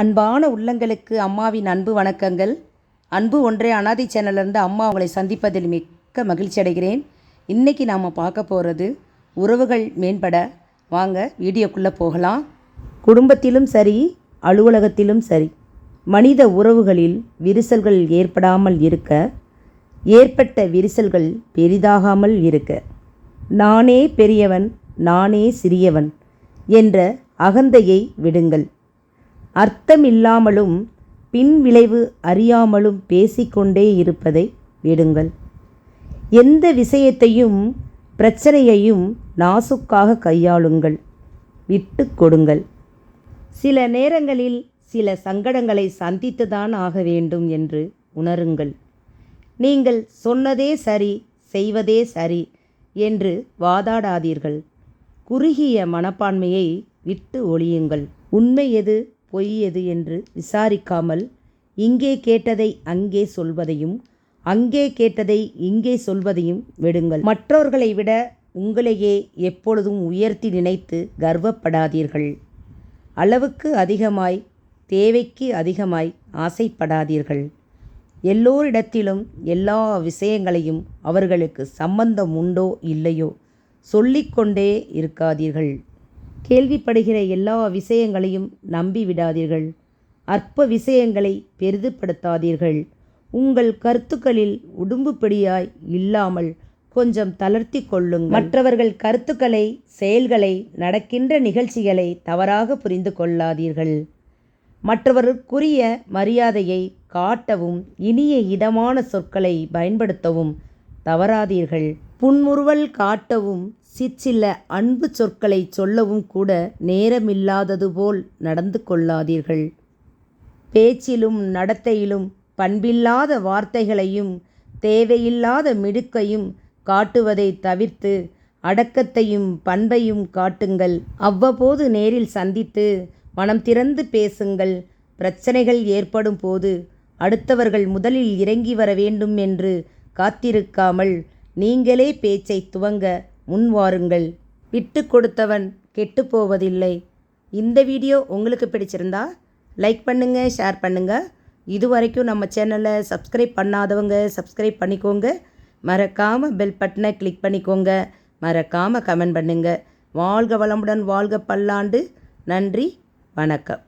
அன்பான உள்ளங்களுக்கு அம்மாவின் அன்பு வணக்கங்கள். அன்பு ஒன்றே அனாதை சேனல்லேருந்து அம்மா உங்களை சந்திப்பதில் மிக்க மகிழ்ச்சி அடைகிறேன். இன்றைக்கி நாம் பார்க்க போகிறது உறவுகள் மேம்பட. வாங்க வீடியோக்குள்ளே போகலாம். குடும்பத்திலும் சரி அலுவலகத்திலும் சரி மனித உறவுகளில் விரிசல்கள் ஏற்படாமல் இருக்க ஏற்பட்ட விரிசல்கள் பெரிதாகாமல் இருக்க. நானே பெரியவன் நானே சிறியவன் என்ற அகந்தையை விடுங்கள். அர்த்தமில்லாமலும் பின்விளைவு அறியாமலும் பேசிக்கொண்டே இருப்பதை விடுங்கள். எந்த விஷயத்தையும் பிரச்சனையையும் நாசுக்காக கையாளுங்கள். விட்டு கொடுங்கள். சில நேரங்களில் சில சங்கடங்களை சந்தித்துதான் ஆக வேண்டும் என்று உணருங்கள். நீங்கள் சொன்னதே சரி செய்வதே சரி என்று வாதாடாதீர்கள். குறுகிய மனப்பான்மையை விட்டு ஒழியுங்கள். உண்மை எது? பொய் எது என்று விசாரிக்காமல் இங்கே கேட்டதை அங்கே சொல்வதையும் அங்கே கேட்டதை இங்கே சொல்வதையும் விடுங்கள். மற்றவர்களை விட உங்களையே எப்பொழுதும் உயர்த்தி நினைத்து கர்வப்படாதீர்கள். அளவுக்கு அதிகமாய் தேவைக்கு அதிகமாய் ஆசைப்படாதீர்கள். எல்லோரிடத்திலும் எல்லா விஷயங்களையும் அவர்களுக்கு சம்பந்தம் உண்டோ இல்லையோ சொல்லிக்கொண்டே இருக்காதீர்கள். கேள்விப்படுகிற எல்லா விஷயங்களையும் நம்பி விடாதீர்கள் அற்ப விஷயங்களை பெரிதுபடுத்தாதீர்கள். உங்கள் கருத்துக்களில் உடும்புப்படியாய் இல்லாமல் கொஞ்சம் தளர்த்தி கொள்ளுங்கள். மற்றவர்கள் கருத்துக்களை செயல்களை நடக்கின்ற நிகழ்ச்சிகளை தவறாக புரிந்து கொள்ளாதீர்கள். மற்றவருக்குரிய மரியாதையை காட்டவும் இனிய இதமான சொற்களை பயன்படுத்தவும் தவறாதீர்கள். புன்முறுவல் காட்டவும் சிற்சில அன்பு சொற்களை சொல்லவும் கூட நேரமில்லாதது போல் நடந்து கொள்ளாதீர்கள். பேச்சிலும் நடத்தையிலும் பண்பில்லாத வார்த்தைகளையும் தேவையில்லாத மிடுக்கையும் காட்டுவதை தவிர்த்து அடக்கத்தையும் பண்பையும் காட்டுங்கள். அவ்வப்போது நேரில் சந்தித்து மனம் திறந்து பேசுங்கள். பிரச்சனைகள் ஏற்படும் போது அடுத்தவர்கள் முதலில் இறங்கி வர வேண்டும் என்று காத்திருக்காமல் நீங்களே பேச்சை துவங்க முன்வாருங்கள் விட்டு கொடுத்தவன் கெட்டு போவதில்லை. இந்த வீடியோ உங்களுக்கு பிடிச்சிருந்தா லைக் பண்ணுங்கள் ஷேர் பண்ணுங்கள் இது வரைக்கும் நம்ம சேனலை சப்ஸ்கிரைப் பண்ணாதவங்க சப்ஸ்கிரைப் பண்ணிக்கோங்க. மறக்காமல் பெல் பட்டனை கிளிக் பண்ணிக்கோங்க. மறக்காமல் கமெண்ட் பண்ணுங்கள் வாழ்க வளமுடன் வாழ்க பல்லாண்டு. நன்றி வணக்கம்.